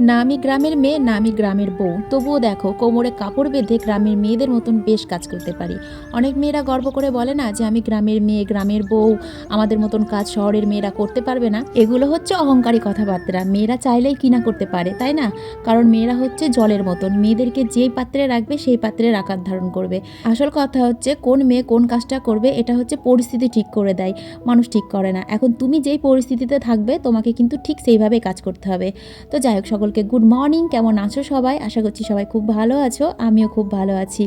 না আমি গ্রামের মেয়ে, না আমি গ্রামের বউ। তবুও দেখো, কোমরে কাপড় বেঁধে গ্রামের মেয়েদের মতন বেশ কাজ করতে পারি। অনেক মেয়েরা গর্ব করে বলে না যে, আমি গ্রামের মেয়ে, গ্রামের বউ, আমাদের মতন কাজ শহরের মেয়েরা করতে পারবে না। এগুলো হচ্ছে অহংকারী কথাবার্তা। মেয়েরা চাইলেই কিনা করতে পারে, তাই না? কারণ মেয়েরা হচ্ছে জলের মতন। মেয়েদেরকে যেই পাত্রে রাখবে, সেই পাত্রের আকার ধারণ করবে। আসল কথা হচ্ছে, কোন মেয়ে কোন কাজটা করবে, এটা হচ্ছে পরিস্থিতি ঠিক করে দেয়। মানুষ ঠিক করে না। এখন তুমি যেই পরিস্থিতিতে থাকবে, তোমাকে কিন্তু ঠিক সেইভাবে কাজ করতে হবে। তো যাই হোক সকলকে গুড মর্নিং কেমন আছো সবাই? আশা করছি সবাই খুব ভালো আছো, আমিও খুব ভালো আছি।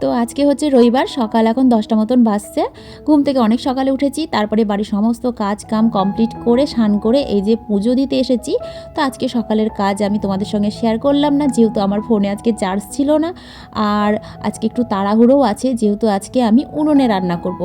তো আজকে হচ্ছে রবিবার, সকাল এখন দশটা মতন বাজছে। ঘুম থেকে অনেক সকালে উঠেছি, তারপরে বাড়ির সমস্ত কাজ কাম কমপ্লিট করে, স্নান করে এই যে পুজো দিতে এসেছি। তো আজকে সকালের কাজ আমি তোমাদের সঙ্গে শেয়ার করলাম না, যেহেতু আমার ফোনে আজকে চার্জ ছিল না। আর আজকে একটু তাড়াহুড়োও আছে, যেহেতু আজকে আমি উনুনে রান্না করব।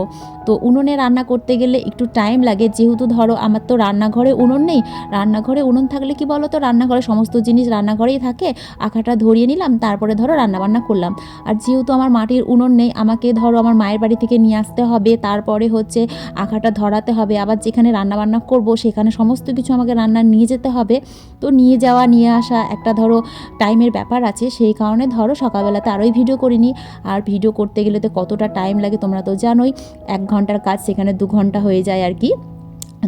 তো উনুনে রান্না করতে গেলে একটু টাইম লাগে, যেহেতু ধরো আমার তো রান্নাঘরে উনুন নেই, রান্নাঘরে উনুন থাকলে কি বলো তো রান্নাঘরে সমস্ত জিনিস রান্নাঘরেই থাকে। আঁকাটা ধরিয়ে নিলাম, তারপরে ধরো রান্নাবান্না করলাম। আর যেহেতু আমার মাটির উনুন নেই, আমাকে ধরো আমার মায়ের বাড়ি থেকে নিয়ে আসতে হবে, তারপরে হচ্ছে আঁকাটা ধরাতে হবে, আবার যেখানে রান্নাবান্না করব সেখানে সমস্ত কিছু আমাকে রান্না নিয়ে যেতে হবে। তো নিয়ে যাওয়া, নিয়ে আসা একটা ধরো টাইমের ব্যাপার আছে, সেই কারণে ধরো সকালবেলাতে আরোই ভিডিও করিনি। আর ভিডিও করতে গেলে তো কতটা টাইম লাগে তোমরা তো জানোই, এক ঘণ্টার কাজ সেখানে দু ঘণ্টা হয়ে যায় আর কি।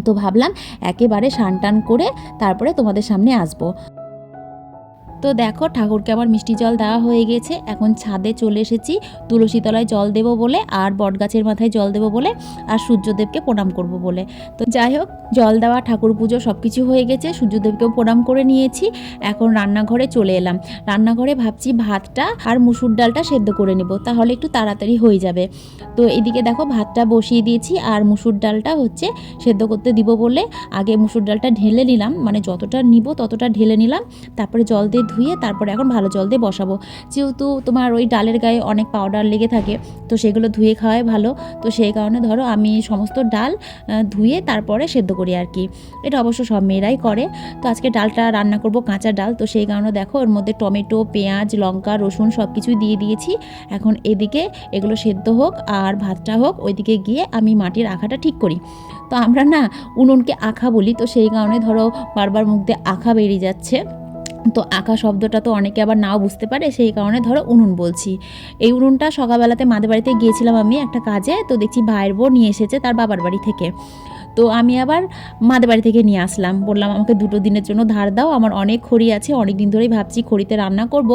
তো ভাবলাম একেবারে সান টান করে তারপরে তোমাদের সামনে আসব। তো দেখো ঠাকুরকে আমার মিষ্টি জল দেওয়া হয়ে গেছে। এখন ছাদে চলে এসেছি। তুলসী তলায় জল দেবো বলে আর বটগাছের মাথায় জল দেবো বলে আর সূর্যদেবকে প্রণাম করব বলে। তো যাই হোক, জল দেওয়া, ঠাকুর পুজো সব কিছু হয়ে গেছে। সূর্যদেবকেও প্রণাম করে নিয়েছি। এখন রান্নাঘরে চলে এলাম। রান্নাঘরে ভাবছি ভাতটা আর মুসুর ডালটা সেদ্ধ করে নেব। তাহলে একটু তাড়াতাড়ি হয়ে যাবে। তো এদিকে দেখো ভাতটা বসিয়ে দিয়েছি আর মুসুর ডালটা হচ্ছে সেদ্ধ করতে দিব বলে। আগে মুসুর ডালটা ঢেলে নিলাম। মানে যতটা নিব ততটা ঢেলে নিলাম। তারপরে জল দিয়ে ধুয়ে তারপরে এখন ভালো জল দিয়ে বসাবো। যেহেতু তোমার ওই ডালের গায়ে অনেক পাউডার লেগে থাকে, তো সেগুলো ধুয়ে খাওয়াই ভালো। তো সেই কারণে ধরো আমি সমস্ত ডাল ধুয়ে তারপরে সেদ্ধ করি আর কি এটা অবশ্য সব মেয়েরাই করে। তো আজকে ডালটা রান্না করব কাঁচা ডাল। তো সেই কারণে দেখো ওর মধ্যে টমেটো, পেঁয়াজ, লঙ্কা, রসুন সব কিছুই দিয়ে দিয়েছি। এখন এদিকে এগুলো সেদ্ধ হোক আর ভাতটা হোক, ওইদিকে গিয়ে আমি মাটির আখাটা ঠিক করি। তো আমরা না উনুনকে আখা বলি, তো সেই কারণে ধরো বারবার মুখ দিয়ে আখা বেরিয়ে যাচ্ছে। তো আঁকা শব্দটা তো অনেকে আবার নাও বুঝতে পারে, সেই কারণে ধরো উনুন বলছি। এই উনুনটা সকালবেলাতে মাদের বাড়িতে গিয়েছিলাম আমি একটা কাজে, তো দেখছি ভাইয়ের বউ নিয়ে এসেছে তার বাবার বাড়ি থেকে। তো আমি আবার মাদের বাড়ি থেকে নিয়ে আসলাম, বললাম আমাকে দুটো দিনের জন্য ধার দাও, আমার অনেক খড়ি আছে অনেক দিন ধরেই ভাবছি খড়িতে রান্না করব,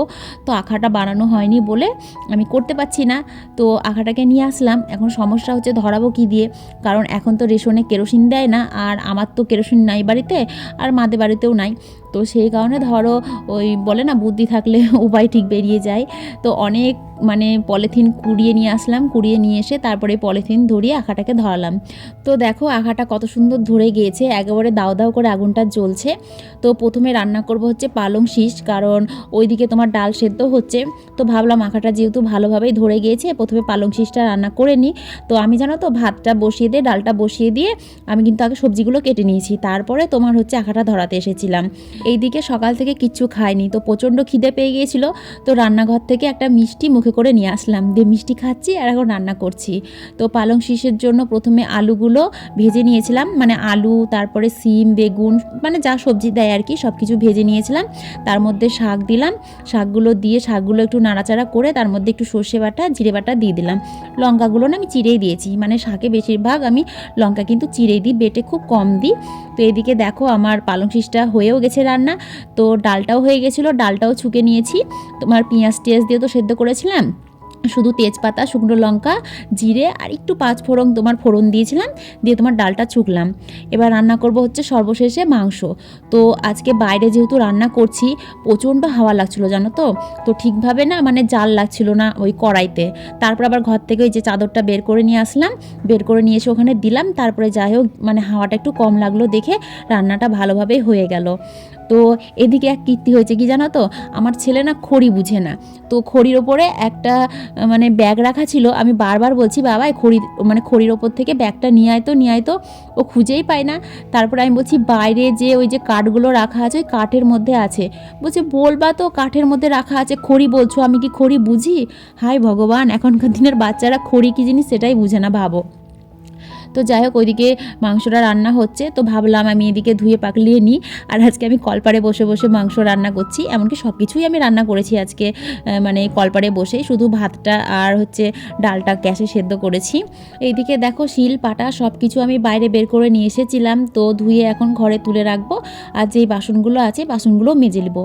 তো আখাটা বানানো হয়নি বলে আমি করতে পারছি না। তো আখাটাকে নিয়ে আসলাম, এখন সমস্যা হচ্ছে ধরাবো কি দিয়ে, কারণ এখন তো রেশনে কেরোসিন দেয় না, আর আমার তো কেরোসিন নাই বাড়িতে, আর মাদের বাড়িতেও নাই। তো সেই কারণে ধরো ওই বলে না, বুদ্ধি থাকলে উপায় ঠিক বেরিয়ে যায়। তো অনেক মানে পলিথিন কুড়িয়ে নিয়ে আসলাম, কুড়িয়ে নিয়ে এসে তারপরে পলিথিন ধরিয়ে আঁকাটাকে ধরালাম। তো দেখো আঁকাটা কত সুন্দর ধরে গিয়েছে, একেবারে দাও দাও করে আগুনটা জ্বলছে। তো প্রথমে রান্না করব হচ্ছে পালং শীষ, কারণ ওইদিকে তোমার ডাল সেদ্ধ হচ্ছে। তো ভাবলাম আঁকাটা যেহেতু ভালোভাবেই ধরে গিয়েছে, প্রথমে পালং শীষটা রান্না করে নিই। তো আমি জানো তো ভাতটা বসিয়ে দিয়ে, ডালটা বসিয়ে দিয়ে আমি কিন্তু আগে সবজিগুলো কেটে নিয়েছি। তারপরে তোমার হচ্ছে আঁকাটা ধরাতে এসেছিলাম। এইদিকে সকাল থেকে কিচ্ছু খাইনি। তো প্রচণ্ড খিদে পেয়ে গিয়েছিল। তো রান্নাঘর থেকে একটা মিষ্টি মুখে করে নিয়ে আসলাম। দিয়ে মিষ্টি খাচ্ছি আর এখন রান্না করছি। তো পালং শীষের জন্য প্রথমে আলুগুলো ভেজে নিয়েছিলাম। মানে আলু, তারপরে সিম, বেগুন মানে যা সবজি দেয় আর কি সব কিছু ভেজে নিয়েছিলাম। তার মধ্যে শাক দিলাম। শাকগুলো দিয়ে শাকগুলো একটু নাড়াচাড়া করে তার মধ্যে একটু সর্ষে বাটা, জিরে বাটা দিয়ে দিলাম। লঙ্কাগুলো না আমি চিড়েই দিয়েছি। মানে শাকে বেশিরভাগ আমি লঙ্কা কিন্তু চিড়েই দিই, বেটে খুব কম দিই। তো এদিকে দেখো আমার পালং শীষটা হয়েও গেছে রান্না। তো ডালটাও হয়ে গেছিল, ডালটাও ছুকে নিয়েছি। তোমার পেঁয়াজ টিয়াজ দিয়ে তো সেদ্ধ করেছিলাম। শুধু তেজপাতা, শুকনো লঙ্কা, জিরে আর একটু পাঁচ ফোড়ন তোমার ফোড়ন দিয়েছিলাম, দিয়ে তোমার ডালটা ছুকলাম এবার রান্না করব হচ্ছে সর্বশেষে মাংস। তো আজকে বাইরে যেহেতু রান্না করছি, প্রচণ্ড হাওয়া লাগছিল জানো তো? তো ঠিকভাবে না মানে জাল লাগছিল না ওই কড়াইতে। তারপর আবার ঘর থেকে ওই যে চাদরটা বের করে নিয়ে আসলাম, বের করে নিয়ে এসে ওখানে দিলাম, তারপরে যাই হোক মানে হাওয়াটা একটু কম লাগল দেখে রান্নাটা ভালোভাবে হয়ে গেল। তো এদিকে এক কীর্তি হয়েছে কি জানো তো? আমার ছেলে না খড়ি বুঝে না। তো খড়ির ওপরে একটা মানে ব্যাগ রাখা ছিল, আমি বারবার বলছি, বাবা খড়ি মানে খড়ির ওপর থেকে ব্যাগটা নিয়ে আয় তো, নিয়ে আয় তো। ও খুঁজেই পায় না। তারপরে আমি বলছি, বাইরে যে ওই যে কাঠগুলো রাখা আছে, ওই কাঠের মধ্যে আছে। বলছে, বলবা তো, কাঠের মধ্যে রাখা আছে, খড়ি বলছো, আমি কি খড়ি বুঝি? হায় ভগবান, এখনকার দিনের বাচ্চারা খড়ি কী জিনিস সেটাই বুঝে না, ভাবো। তো যাই হোক, ওইদিকে মাংসটা রান্না হচ্ছে। তো ভাবলাম আমি এদিকে ধুয়ে পাকলিয়ে নিই। আর আজকে আমি কলপারে বসে বসে মাংস রান্না করছি। এমনকি সব কিছুই আমি রান্না করেছি আজকে মানে কলপারে বসে। শুধু ভাতটা আর হচ্ছে ডালটা গ্যাসে সেদ্ধ করেছি। এইদিকে দেখো শিল, পাটা সব কিছু আমি বাইরে বের করে নিয়ে এসেছিলাম। তো ধুয়ে এখন ঘরে তুলে রাখব। আর যেই বাসনগুলো আছে বাসনগুলো মেজে নেব।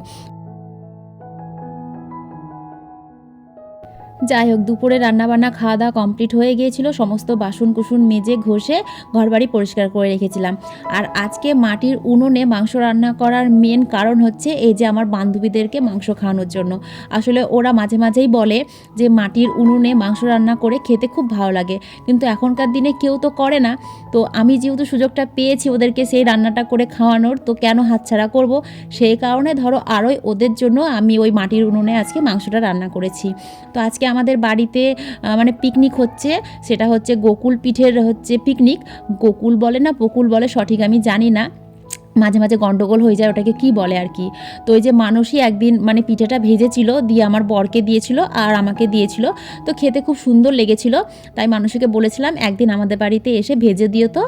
যাই হোক, দুপুরে রান্নাবান্না খাওয়া দাওয়া কমপ্লিট হয়ে গিয়েছিল, সমস্ত বাসন কুসুন মেজে ঘষে ঘরবাড়ি পরিষ্কার করে রেখেছিলাম। আর আজকে মাটির উনুনে মাংস রান্না করার মেন কারণ হচ্ছে এই যে আমার বান্ধবীদেরকে মাংস খাওয়ানোর জন্য। আসলে ওরা মাঝে মাঝেই বলে যে মাটির উনুনে মাংস রান্না করে খেতে খুব ভালো লাগে, কিন্তু এখনকার দিনে কেউ তো করে না। তো আমি যেহেতু সুযোগটা পেয়েছি ওদেরকে সেই রান্নাটা করে খাওয়ানোর, তো কেন হাতছাড়া করব? সেই কারণে ধরো আরোই ওদের জন্য আমি ওই মাটির উনুনে আজকে মাংসটা রান্না করেছি। তো আজকে আমাদের বাড়িতে মানে পিকনিক হচ্ছে, সেটা হচ্ছে গোকুল পিঠের হচ্ছে পিকনিক গোকুল বলে না পকুল বলে সঠিক আমি জানি না। মাঝে মাঝে গন্ডগোল হয়ে যায় ওটাকে কি বলে আর কি। তো ওই যে মানুষই একদিন মানে পিঠেটা ভেজেছিল, দিয়ে আমার বরকে দিয়েছিল আর আমাকে দিয়েছিল। তো খেতে খুব সুন্দর লেগেছিল, তাই মানুষকে বলেছিলাম, একদিন আমাদের বাড়িতে এসে ভেজে দিও তো।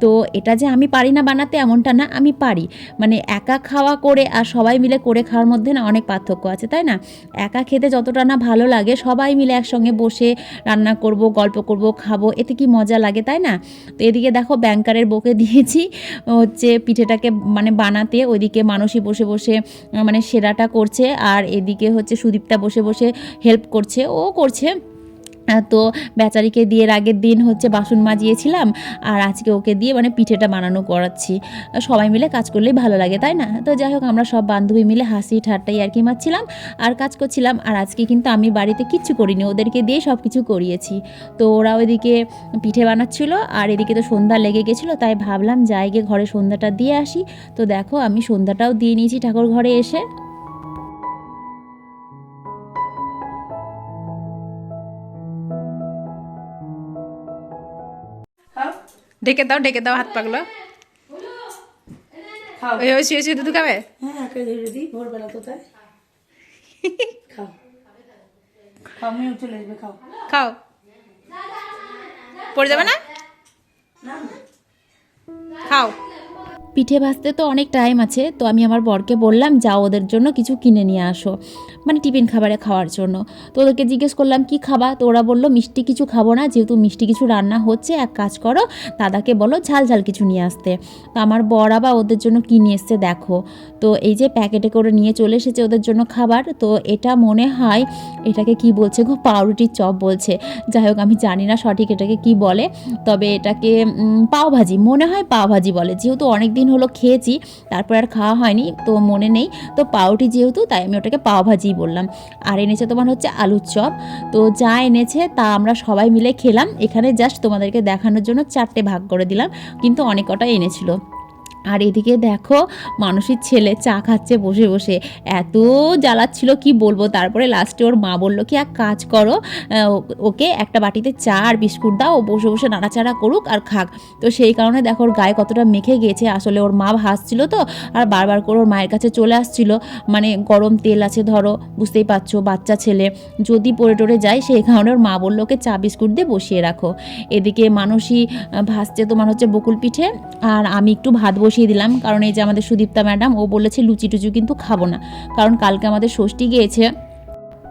তো এটা যে আমি পারি না বানাতে এমনটা না, আমি পারি। মানে একা খাওয়া করে আর সবাই মিলে করে খাওয়ার মধ্যে না অনেক পার্থক্য আছে, তাই না? একা খেতে যতটা না ভালো লাগে, সবাই মিলে একসঙ্গে বসে রান্না করব, গল্প করব, খাব, এতে কি মজা লাগে, তাই না? তো এদিকে দেখো ব্যাংকারের বকে দিয়েছি, হচ্ছে পিঠেটাকে মানে বানাতে, ওইদিকে মানুষই বসে বসে মানে সেরাটা করছে, আর এদিকে হচ্ছে সুদীপটা বসে বসে হেল্প করছে, ও করছে। তো বেচারিকে দিয়ে আগের দিন হচ্ছে বাসন মাজিয়েছিলাম আর আজকে ওকে দিয়ে মানে পিঠেটা বানানো করাচ্ছি। সবাই মিলে কাজ করলেই ভালো লাগে, তাই না? তো যাই হোক, আমরা সব বান্ধবী মিলে হাসি ঠাট্টাই আর কি মারছিলাম আর কাজ করছিলাম আর আজকে কিন্তু আমি বাড়িতে কিচ্ছু করিনি, ওদেরকে দিয়ে সব কিছু করিয়েছি। তো ওরা ওইদিকে পিঠে বানাচ্ছিল আর এদিকে তো সন্ধ্যা লেগে গেছিল, তাই ভাবলাম যাই গিয়ে ঘরে সন্ধ্যাটা দিয়ে আসি। তো দেখো আমি সন্ধ্যাটাও দিয়ে নিয়েছি ঠাকুর ঘরে এসে। ঢেকে দাও ঢেকে দাও হাত পাগুলো। খাও। ওই ওই শুয়ে শুয়ে দুধ খাবে? হ্যাঁ খাও। পড়ে যাবে না। খাও। পিঠে ভাজতে তো অনেক টাইম আছে, তো আমি আমার বরকে বললাম, যাও ওদের জন্য কিছু কিনে নিয়ে আসো মানে টিফিন খাবারে খাওয়ার জন্য। তো ওদেরকে জিজ্ঞেস করলাম, কি খাবা? তো ওরা বলল, মিষ্টি কিছু খাব না, যেহেতু মিষ্টি কিছু রান্না হচ্ছে, এক কাজ করো, দাদাকে বলো ঝাল ঝাল কিছু নিয়ে আসতে। তো আমার বর আবার ওদের জন্য কি নিয়ে এসছে দেখো। তো এই যে প্যাকেটে করে নিয়ে চলে এসেছে ওদের জন্য খাবার, তো এটা মনে হয়, এটাকে কি বলছে গো, পাউরুটির চপ বলছে। যাই হোক, আমি জানি না সঠিক এটাকে কি বলে, তবে এটাকে পাওভাজি, মনে হয় পাওভাজি বলে, যেহেতু অনেক দিন হলো খেয়েছি, তারপর আর খাওয়া হয়নি, তো মনে নেই। তো পাউটি যেহেতু, তাই আমি ওটাকে পাও ভাজিই বললাম। আর এনেছে তোমার হচ্ছে আলুর চপ। তো যা এনেছে, তা আমরা সবাই মিলে খেলাম। এখানে জাস্ট তোমাদেরকে দেখানোর জন্য চারটে ভাগ করে দিলাম, কিন্তু অনেক কটা এনেছিল। আর এদিকে দেখো মানুষের ছেলে চা খাচ্ছে বসে বসে। এত জ্বালাচ্ছিল, কি বলব? তারপরে লাস্টে ওর মা বলল, কি এক কাজ করো ওকে একটা বাটিতে চা আর বিস্কুট দাও, ও বসে বসে নাড়াচাড়া করুক আর খাক। তো সেই কারণে দেখো, ওর গায়ে কতটা মেখে গিয়েছে আসলে ওর মা হাসছিল তো, আর বারবার করে ওর মায়ের কাছে চলে আসছিল। মানে গরম তেল আছে ধরো, বুঝতেই পারছ, বাচ্চা ছেলে। যদি পড়ে টরে যায়, সেই কারণে ওর মা বলল, ওকে চা, বিস্কুট দিয়ে বসিয়ে রাখো। এদিকে মানুষই ভাসছে তোমার হচ্ছে বকুল পিঠে, আর আমি একটু ভাত বসিয়ে দিলাম। কারণ এই যে আমাদের সুদীপ্তা ম্যাডাম, ও বলেছে লুচি টুচি কিন্তু খাব না। কারণ কালকে আমাদের ষষ্ঠী গিয়েছে।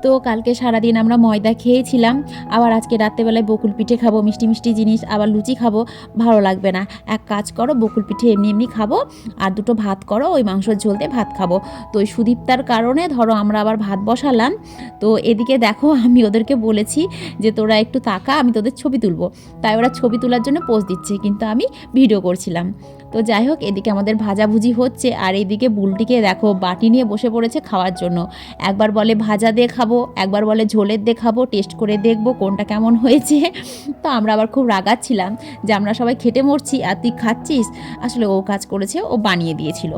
তো কালকে সারাদিন আমরা ময়দা খেয়েছিলাম। আবার আজকে রাত্রেবেলায় বকুল পিঠে খাব, মিষ্টি মিষ্টি জিনিস, আবার লুচি খাব। ভালো লাগবে না। এক কাজ করো, বকুল পিঠে এমনি এমনি খাব। আর দুটো ভাত করো, ওই মাংসর ঝোলতে ভাত খাব। তো ওই সুদীপ্তার কারণে ধরো আমরা আবার ভাত বসালাম। তো এদিকে দেখো, আমি ওদেরকে বলেছি যে তোরা একটু তাকা, আমি তোদের ছবি তুলবো। তাই ওরা ছবি তোলার জন্য পোজ দিচ্ছে, কিন্তু আমি ভিডিও করছিলাম। তো যাই হোক, এদিকে আমাদের ভাজাভুজি হচ্ছে আর এইদিকে বুলটিকে দেখো বাটি নিয়ে বসে পড়েছে খাওয়ার জন্য। একবার বলে ভাজা দিয়ে খাব, একবার বলে ঝোলের দিয়ে খাব, টেস্ট করে দেখব কোনটা কেমন হয়েছে। তো আমরা আবার খুব রাগাচ্ছিলাম যে আমরা সবাই খেটে মরছি, আর তুই খাচ্ছিস? আসলে ও কাজ করেছে, ও বানিয়ে দিয়েছিল।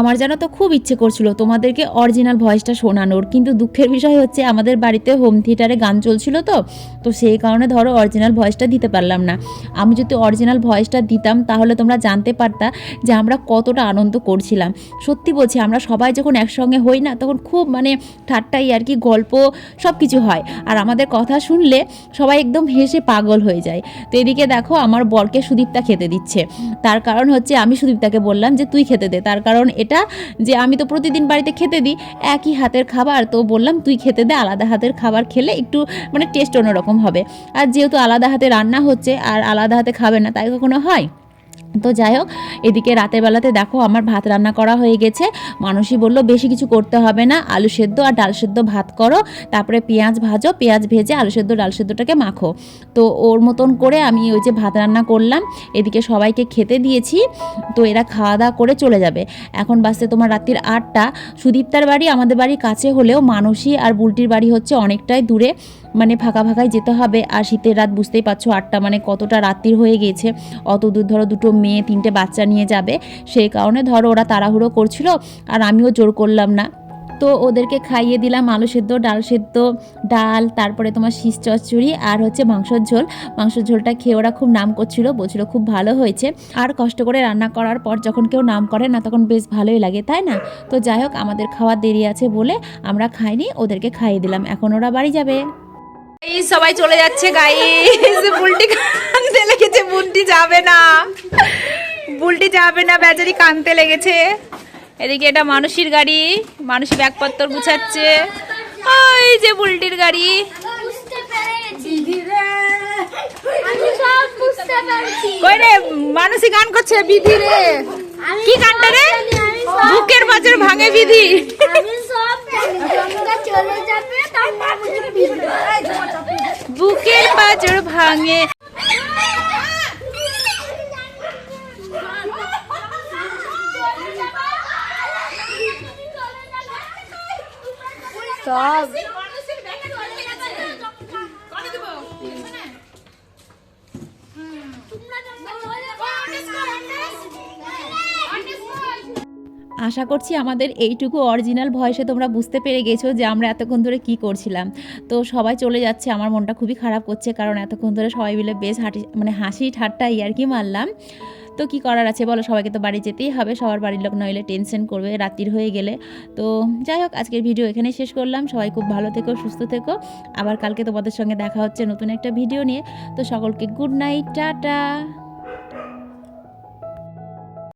আমার যেন তো খুব ইচ্ছে করছিল তোমাদেরকে অরিজিনাল ভয়েসটা শোনানোর, কিন্তু দুঃখের বিষয় হচ্ছে আমাদের বাড়িতে হোম থিয়েটারে গান চলছিল তো তো সেই কারণে ধরো অরিজিনাল ভয়েসটা দিতে পারলাম না। আমি যদি অরিজিনাল ভয়েসটা দিতাম তাহলে তোমরা জানতে পারতা যে আমরা কতটা আনন্দ করছিলাম। সত্যি বলছি, আমরা সবাই যখন একসঙ্গে হই না, তখন খুব মানে ঠাট্টাই আর কি, গল্প সব কিছু হয়। আর আমাদের কথা শুনলে সবাই একদম হেসে পাগল হয়ে যায়। তো এদিকে দেখো আমার বরকে সুদীপটা খেতে দিচ্ছে। তার কারণ হচ্ছে আমি সুদীপটাকে বললাম যে, তুই খেতে দে। তার কারণ এটা যে আমি তো প্রতিদিন বাড়িতে খেতে দিই, একই হাতের খাবার। তো বললাম, তুই খেতে দে, আলাদা হাতের খাবার খেলে একটু মানে টেস্ট অন্যরকম হবে। আর যেহেতু আলাদা হাতে রান্না হচ্ছে, আর আলাদা হাতে খাবে না, তাই কখনো হয়? তো যাই হোক, এদিকে রাতের বেলাতে দেখো আমার ভাত রান্না করা হয়ে গেছে। মানুষই বলল, বেশি কিছু করতে হবে না, আলু সেদ্ধ আর ডাল সেদ্ধ ভাত করো। তারপরে পেঁয়াজ ভাজো, পেঁয়াজ ভেজে আলু সেদ্ধ, ডাল সেদ্ধটাকে মাখো। তো ওর মতন করে আমি ওই যে ভাত রান্না করলাম, এদিকে সবাইকে খেতে দিয়েছি। তো এরা খাওয়া দাওয়া করে চলে যাবে। এখন বাসতে তোমার রাত্রির আটটা। সুদীপ্তার বাড়ি আমাদের বাড়ির কাছে হলেও মানসী আর বুলটির বাড়ি হচ্ছে অনেকটাই দূরে। মানে ফাঁকা ফাঁকায় যেতে হবে। আর শীতের রাত বুঝতেই পারছ, আটটা মানে কতটা রাত্রির হয়ে গেছে। অত দূর ধরো দুটো মেয়ে, তিনটে বাচ্চা নিয়ে যাবে। সেই কারণে ধরো ওরা তাড়াহুড়ো করছিল আর আমিও জোর করলাম না। তো ওদেরকে খাইয়ে দিলাম আলু সেদ্ধ, ডাল সেদ্ধ, ডাল, তারপরে তোমার শীষ চচ্চড়ি আর হচ্ছে মাংসর ঝোল। মাংসর ঝোলটা খেয়ে ওরা খুব নাম করছিল, বলছিল খুব ভালো হয়েছে। আর কষ্ট করে রান্না করার পর যখন কেউ নাম করে না, তখন বেশ ভালোই লাগে, তাই না? তো যাই হোক, আমাদের খাওয়ার দেরি আছে বলে আমরা খাইনি, ওদেরকে খাইয়ে দিলাম। এখন ওরা বাড়ি যাবে। এই সবাই চলে যাচ্ছে গাইস বুলটি কানতে লেগেছে বুলটি যাবে না। বুলটি যাবে না বেচারি কানতে লেগেছে। এদিকে এটা মানুষের গাড়ি মানুষ ব্যাগপত্র গুছাচ্ছে। ওই যে বুলটির গাড়ি। কই রে গান করছে, বিধি রে। কি গানটা রে? বুকের বাজার ভাঙে বিধি। আমি সব জানি জমকা চলে যাবে তারপর বুঝতে ভিড়বে বুকের বাজার ভাঙে সব আশা করছি আমাদের এইটুকু অরিজিনাল ভয়েসে তোমরা বুঝতে পেরে গেছো যে আমরা এতক্ষণ ধরে কি করছিলাম। তো সবাই চলে যাচ্ছে, আমার মনটা খুবই খারাপ করছে, কারণ এতক্ষণ ধরে সবাই মিলে বেশ হাঁটি মানে হাসি ঠাট্টা আর কি মারলাম। তো কি করার আছে বলো, সবাইকে তো বাড়ি যেতেই হবে, সবার বাড়ির লোক নইলে টেনশন করবে, রাত্রির হয়ে গেলে। তো যাই হোক, আজকের ভিডিও এখানে শেষ করলাম, সবাই খুব ভালো থেকো, সুস্থ থেকো। আবার কালকে তোমাদের সঙ্গে দেখা হচ্ছে নতুন একটা ভিডিও নিয়ে। তো সকলকে গুড নাইট টাটা!